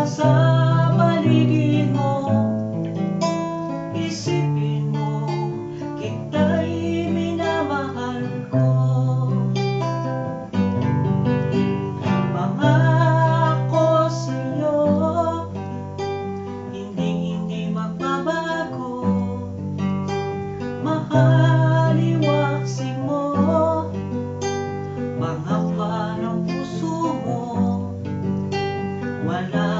nasa paligid mo. Isipin mo, kita'y minamahal ko. Ang mga ako Hindi, hindi magbabago. Mahaliwaksi mo. Mga puso mo Wala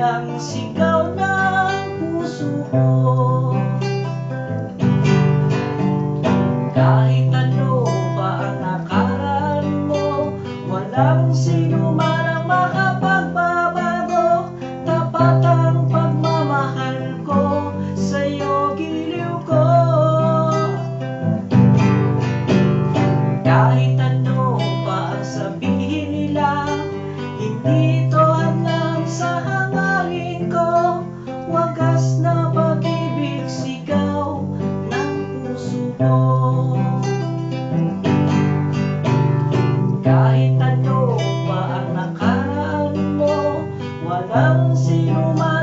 lagi ang sigaw ng puso ko ano Kahit ano pa ang nakaraan mo Walang sinuman.